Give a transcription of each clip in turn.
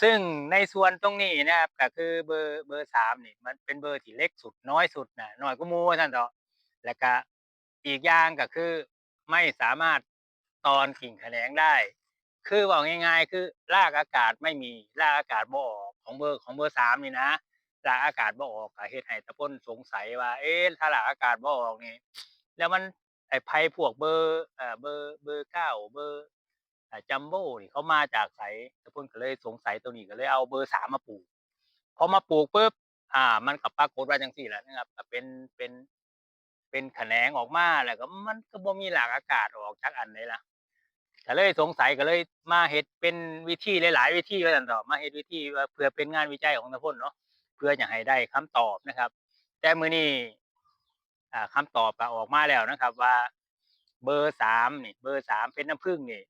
ซึ่งในส่วนตรงนี้นะครับก็คือเบอร์เบอร์สามนี่มันเป็นเบอร์ที่เล็กสุดน้อยสุดนะน้อยกว่ามู่ว่าซั่นเถาะแล้วก็อีกอย่างก็คือไม่สามารถตอนกิ่งแขนงได้ คือเว้าง่าย ๆ คือรากอากาศไม่มีรากอากาศบ่ออกของเบอร์ของเบอร์สามนี่นะรากอากาศบ่ออกก็เฮ็ดให้ตะพลสงสัยว่า เอ๊ะถ้ารากอากาศบ่ออกนี่แล้วมันไอ้ไผพวกเบอร์เอ่อเบอร์เบอร์เก้าเบอร์ จัมโบ้นี่เขามาจากไสตะพลก็เลยสงสัยตรงนี้ก็เลยเอาเบอร์สามมาปลูกพอมาปลูกปุ๊บอ่า มันก็ปรากฏว่าจังซี่แหละนะครับเป็นเป็นเป็นแขนงออกมาแล้วก็มันก็บ่มีรากอากาศออกจักอันเลยล่ะก็เลยสงสัยก็เลยมาเฮ็ดเป็นวิธีหลายๆวิธีว่าซั่นเถาะมาเฮ็ดวิธีเพื่อเป็นงานวิจัยของตะพลเนาะเพื่อจะให้ได้คำตอบนะครับ แต่มือนี้อ่าคำตอบก็ออกมาแล้วนะครับ ว่า เบอร์สามนี่ เบอร์สามเพชรน้ำผึ้งนี่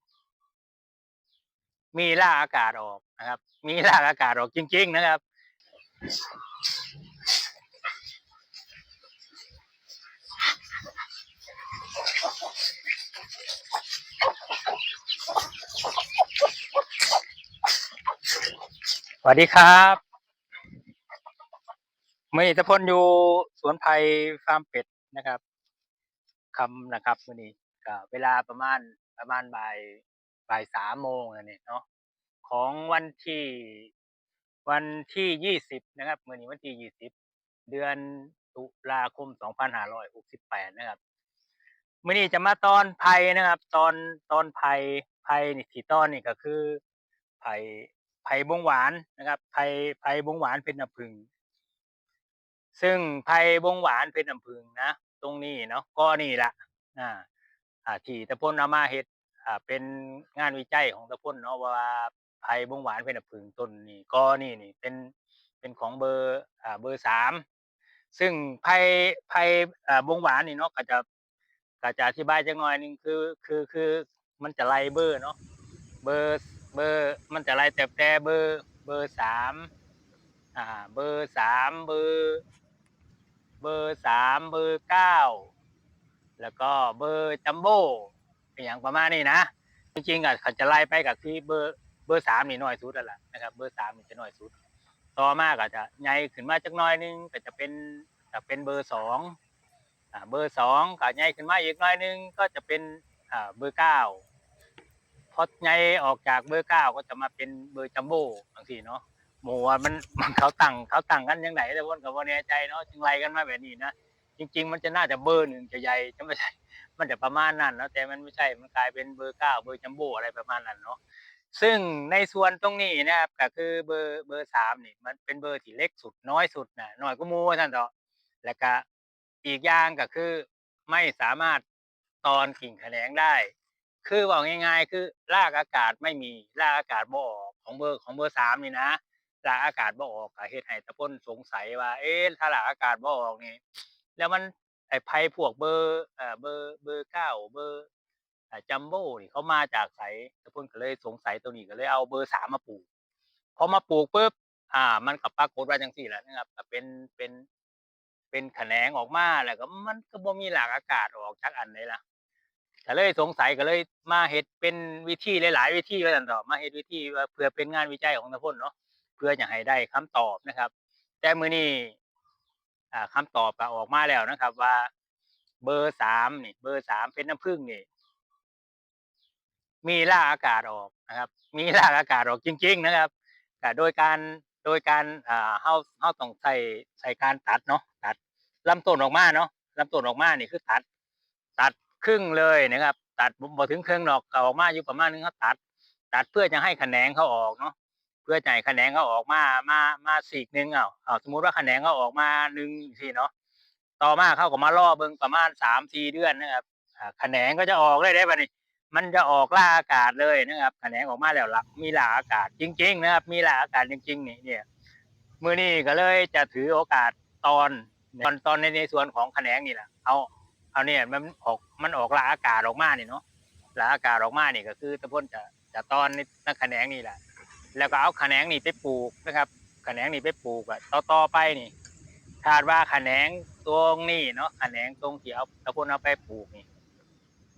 มีราอากาศออกนะครับ มีราอากาศออกจริง ๆ นะครับ สวัสดีครับมื้อนี้ตะพลอยู่สวนไผ่ฟาร์มเป็ดนะครับคำนะครับมื้อนี้ก็เวลาประมาณประมาณบ่าย บ่าย3โมงแล้วนี่เนาะของวันที่วันที่20นะครับเมื้อนี้วันที่20เดือนตุลาคม2568นะครับเมื้อนี้จะมาตอนไผ่นะครับ ตอนตอนไผ่ไผ่นี่ที่ตอนนี่ก็คือไผ่ไผ่บงหวานนะครับไผ่ไผ่บงหวานเพชรน้ำผึ้งซึ่งไผ่บงหวานเพชรน้ำผึ้งนะ ตรงนี้เนาะก็นี่ละอ่าอ่าที่ตะพลเอามาเฮ็ด อ่าเป็นงานวิจัยของตะพลเนาะว่าไผ่บงหวานเพชรน้ำผึ้งต้นนี้ก็นี่นี่เป็นเป็นของเบอร์อ่าเบอร์สามซึ่งไผ่ไผ่อ่าบงหวานนี่เนาะก็จะก็จะอธิบายจักหน่อยหนึงคือคือคือมันจะไล่เบอร์เนาะเบอร์เบอร์มันจะไล่แต่แต่เบอร์เบอร์สามอ่าเบอร์สามเบอร์เบอร์สามเบอร์เก้าแล้วก็เบอร์จัมโบ้ อหย่างประมาณนี้นะ จริงๆอะเขาจะไล่ไปกับที่เบอร์เบอร์สามนี่น้อยสุดแล้วล่ะนะครับ เบอร์สามนี่จะน้อยสุด ต่อมาก็จะใหญ่ขึ้นมาจักหน้อยนึงก็จะเป็นจะเป็นเบอร์สองอ่าเบอร์สองก็ใหญ่ขึ้นมาอีกหน้อยนึงก็จะเป็นอ่าเบอร์เก้าพอใหญ่ออกจากเบอร์เก้าก็จะมาเป็นเบอร์จัมโบ้บางทีเนาะหมู่ว่ามันมันเขาตั้งเขาตั้งกันยังไงแต่ว่าก็บ่แน่ใจเนาะจึงไล่กันมาแบบนี้นะจริง ๆ มันจะน่าจะเบอร์หนึ่งจะใหญ่จะไม่ใช่ มันจะประมาณนั้นเนาะแต่มันไม่ใช่มันกลายเป็นเบอร์เก้าเบอร์จัมโบ้อะไรประมาณนั้นเนาะซึ่งในส่วนตรงนี้นะครับก็คือเบอร์เบอร์สามนี่มันเป็นเบอร์ที่เล็กสุดน้อยสุดนะน้อยกว่าหมู่ว่าซั่นเถาะแล้วก็อีกอย่างก็คือไม่สามารถตอนกิ่งแขนงได้ คือเว่าง่าย ๆ คือรากอากาศไม่มีรากอากาศบ่ออกของเบอร์ของเบอร์สามนี่นะรากอากาศบ่ออกก็เฮ็ดให้ตะพลสงสัยว่า เอ๊ะถ้ารากอากาศบ่ออกนี่แล้วมัน ไอ้ไผพวกเบอร์เอ่อเบอร์เบอร์เก้าเบอร์อ่าจัมโบ้นี่เขามาจากไสตะพลก็เลยสงสัยตรงนี้ก็เลยเอาเบอร์สามมาปลูกพอมาปลูกปุ๊บอ่า มันก็ปรากฏว่าจังซี่แหละนะครับก็เป็นเป็นเป็นแขนงออกมาแล้วก็มันก็บ่มีรากอากาศออกจักอันเลยล่ะก็เลยสงสัยก็เลยมาเฮ็ดเป็นวิธีหลายๆวิธีว่าซั่นเถาะมาเฮ็ดวิธีว่าเพื่อเป็นงานวิจัยของตะพลเนาะเพื่อจะให้ได้คำตอบนะครับ แต่มื้อนี้ อ่าคำตอบก็ออกมาแล้วนะครับ ว่า เบอร์สามนี่ เบอร์สามเพชรน้ำผึ้งนี่ มีรากอากาศออกนะครับ มีรากอากาศออกจริง ๆ นะครับก็โดยการโดยการอ่าเฮาเฮาต้องใช้ใช้การตัดเนาะตัดลำต้นออกมาเนาะลำต้นออกมานี่คือตัด ตัดครึ่งเลยนะครับ ตัดบ่ถึงครึ่งดอกก็ออกมาอยู่ประมาณนึงเขาตัด ตัดเพื่อจะให้แขนงเขาออกเนาะ พื่อจะให้แขนงเขาออกมามามาซีกหนึ่งอ้าวอ้าสมมุติว่าแขนงเขาออกมาหนึ่งจังซี่เนาะต่อมาเขาก็มารอเบิ่งประมาณ3-4เดือนนะครับอ่าแขนงก็จะออกเลยเด้บัดนี้มันจะออกราอากาศเลยนะครับแขนงออกมาแล้วล่ะมีราอากาศจริง ๆ นะครับ มีราอากาศจริง ๆ นี่เนี่ยมือนี้ก็เลยจะถือโอกาสตอนตอนตอนในในส่วนของแขนงนี่แหละเอาเอาเนี่ยมันออกมันออกราอากาศออกมานี่เนาะราอากาศออกมาเนี่ก็คือตะพนจะจะตอนในในแขนงนี่แหละ แล้วก็เอาแขนงนี่ไปปลูกนะครับแขนงนี่ไปปลูกอะต่อต่อไปนี่คาดว่าแขนงตรงนี้เนาะแขนงตรงที่เอาตะพนเอาไปปลูกนี่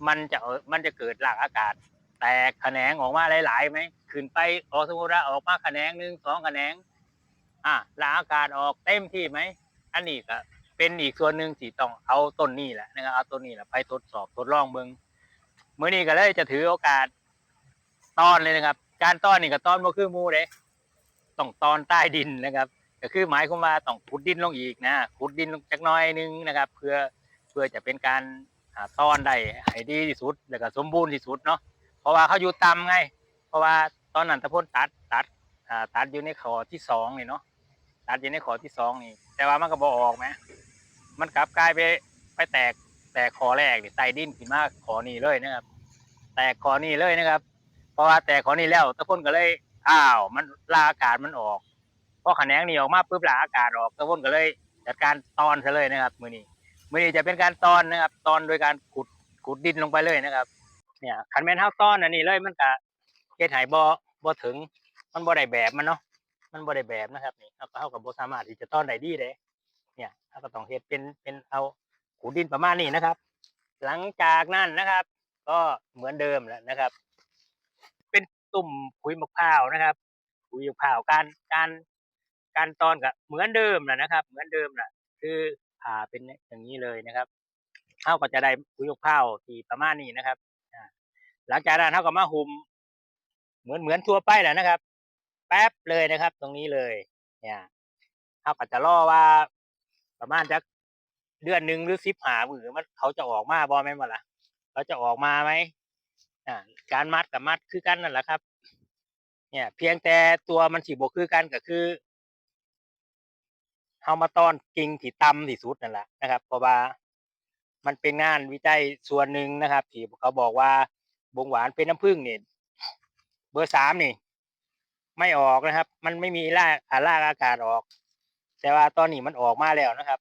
มันจะเออมันจะเกิดรากอากาศ แตกแขนงออกมาหลายๆไหมขึ้นไปออกสมมติว่าออกมาแขนงหนึ่งสองแขนง อะลาอากาศออกเต็มที่ไหมอันนี้ก็เป็นอีกส่วนหนึ่งที่ต้องเอาต้นนี้แหละนะครับเอาต้นนี้แหละไปทดสอบทดลองเบิ่งมื้อนี้ก็เลยจะถือโอกาสตอนเลยนะครับ การต้อนนี่ก็ต้อนบ่คือหมูเด้ต้องตอนใต้ดินนะครับ ก็คือหมายความว่าต้องขุดดินลงอีกนะขุดดินลงจักน้อยหนึงนะครับ เพื่อเพื่อจะเป็นการอ่าต้อนได้ให้ดีที่สุด แล้วก็สมบูรณ์ที่สุดเนาะเพราะว่าเขาอยู่ต่ำไง เพราะว่าตอนนั้นตะพ่นตัดตัดอ่าตัดอยู่ในขอที่สองนี่เนาะตัดอยู่ในขอที่สองนี่ แต่ว่ามันก็บอออกไหมมันกลับกลายไปไปแตกแตกคอแรกนี่ไตดิ้นขึ้นมาขอนี่เลยนะครับ แตกคอนี่เลยนะครับ ราะว่าแตกคอนี่แล้วตะพ่นก็เลยอ้าว มันลาอากาศมันออกพอแขนงนี่ออกมาปุ๊บลาอากาศออกตะพ่นก็เลย จัดการตอนซะเลยนะครับ มือนี้มือนี้จะเป็นการตอนนะครับ ตอนโดยการขุดขุดดินลงไปเลยนะครับ เนี่ยคันแม่นเฮาตอนอันนี้เลยมันก็เฮ็ดให้บ่บ่ถึง มันบ่ได้แบบมันเนาะมันบ่ได้แบบนะครับนี่เฮาก็เฮาก็บ่สามารถที่จะต้อนได้ดีเด้เนี่ยเฮาก็ต้องเฮ็ดเป็นเป็นเอาขูดดินประมาณนี้นะครับ หลังจากนั้นนะครับ ก็เหมือนเดิมแหละนะครับ ตุ่มปุ๋ยมะพร้าวนะครับปุ๋ยมะพร้าวการการการตอนก็เหมือนเดิมแหละนะครับ เหมือนเดิมแหละคือผ่าเป็นอย่างนี้เลยนะครับเฮาก็จะได้ปุ๋ยมะพร้าวที่ประมาณนี้นะครับหลังจากนั้นเขาก็มาหุมเหมือนเหมือนทั่วไปแหละนะครับ แป๊บเลยนะครับ ตรงนี้เลย เนี่ยเขาก็จะรอว่า ประมาณจักเดือนหนึ่งหรือสิบหาหมือมันเขาจะออกมาบอแม่นบ่ล่ะเขาจะออกมาไหม อ่าการมัดกับมัดคือกันนั่นแหละครับ เนี่ย เพียงแต่ตัวมันสีบกคือกันก็คือเฮามาต้อนกิ่งที่ต่ำที่สุดนั่นแหละนะครับ เพราะว่ามันเป็นงานวิจัยส่วนหนึ่งนะครับที่เขาบอกว่าบงหวานเป็นน้ำผึ้งเนี่ยเบอร์สามนี่ ไม่ออกนะครับ มันไม่มีล่าอาล่าอากาศออก แต่ว่าตอนนี้มันออกมาแล้วนะครับ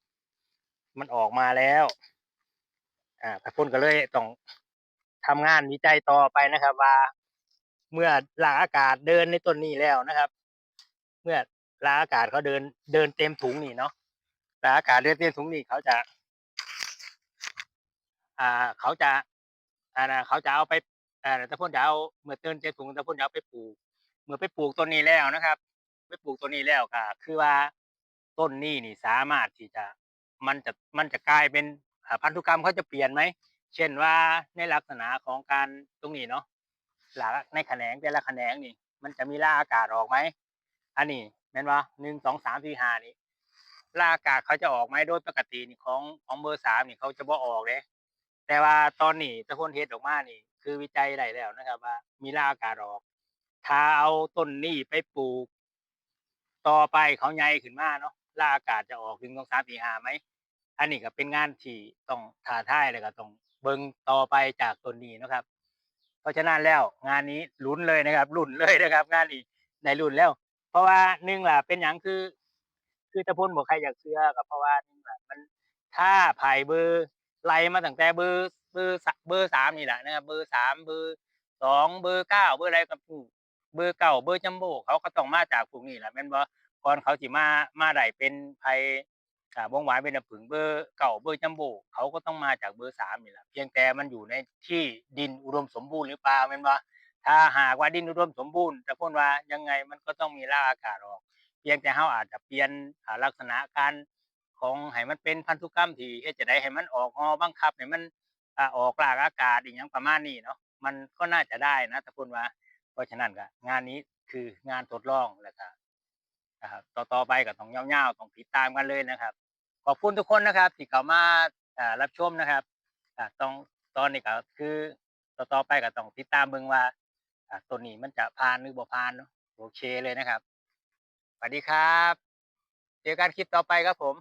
มันออกมาแล้ว อ่าพระพุนก็เลยต้อง ทำงานวิจัยต่อไปนะครับ ว่า เมื่อลากอากาศเดินในต้นนี้แล้วนะครับ เมื่อลากอากาศเขาเดินเดินเต็มถุงนี่เนาะลากอากาศเดินเต็มถุงนี่เขาจะ อ่า เขาจะอ่านะเขาจะเอาไปอ่าตะพ่นจะเอาเมื่อเตือนเต็มถุงตะพ่นจะเอาไปปลูก เมื่อไปปลูกต้นนี้แล้วนะครับ ไปปลูกต้นนี้แล้วก็คือว่าต้นนี้นี่สามารถที่จะมันจะมันจะกลายเป็นพันธุกรรมเขาจะเปลี่ยนไหม เช่นว่าในลักษณะของการตรงนี้เนาะหลักในแขนงแต่ละแขนงนี่ มันจะมีล่าอากาศออกไหมอันนี้แม่นว่าหนึ่งสองสามสี่ห้านี่ล่าอากาศเขาจะออกไหมโดยปกตินี่ของของเบอร์สามนี่เขาจะบ่ออกเลยแต่ว่าตอนนี้ตะพ่นเฮ็ดออกมานี่ คือวิจัยได้แล้วนะครับ ว่า มีล่าอากาศออก ถ้าเอาต้นนี้ไปปลูก ต่อไปเขาใหญ่ขึ้นมาเนาะล่าอากาศจะออกหนึ่งสองสามสี่ห้าไหมอันนี้ก็เป็นงานที่ต้องท้าทายแล้วก็ต้อง เบิงต่อไปจากต้นนี้นะครับ เพราะฉะนั้นแล้วงานนี้ลุ้นเลยนะครับลุ้นเลยนะครับ งานนี้ในลุ้นแล้ว เพราะว่าหนึ่งล่ะเป็นอย่างคือ คือตะพนบอกใครอยากเชื่อกับเพราะว่าหนึ่งล่ะมันถ้าไผ่เบอร์ไล่มาตั้งแต่เบอร์เบอร์เบอร์สามนี่แหละนะครับ เบอร์สามเบอร์สองเบอร์เก้าเบอร์อะไรกับผู้เบอร์เก้าเบอร์จัมโบ้เขาก็ต้องมาจากพวกนี้แหละแม่นบ่ก่อนเขาสิมามาได้เป็นไผ่ อ่าบงหวานเป็นน้ำผึ้งเบอร์เก้าเบอร์จัมโบ้เขาก็ต้องมาจากเบอร์สามนี่แหละเพียงแต่มันอยู่ในที่ดินอุดมสมบูรณ์หรือเปล่าแม่นบ่ถ้าหากว่าดินอุดมสมบูรณ์แต่พ่นว่ายังไงมันก็ต้องมีรากอากาศออก เพียงแต่เฮาอาจจะเปลี่ยนอ่าลักษณะการของให้มันเป็นพันธุกรรมที่เฮ็ดจะได้ให้มันออกฮอบังคับให้มันอ่าออกรากอากาศอีหยังประมาณนี้เนาะมันก็น่าจะได้นะถ้าพูดว่า เพราะฉะนั้นก็งานนี้คืองานทดลองแล้วก็ นะครับต่อต่อไปก็ต้องยาๆต้องติดตามกันเลยนะครับ ขอบคุณทุกคนนะครับที่เข้ามาอ่ารับชมนะครับอ่าต้องตอนนี้ก็คือต่อต่อไปกับต้องติดตามเบิ่งว่าอ่าตัวนี้มันจะผ่านหรือบ่ผ่านเนาะโอเคเลยนะครับสวัสดีครับ เจอกันคลิปต่อไปครับผม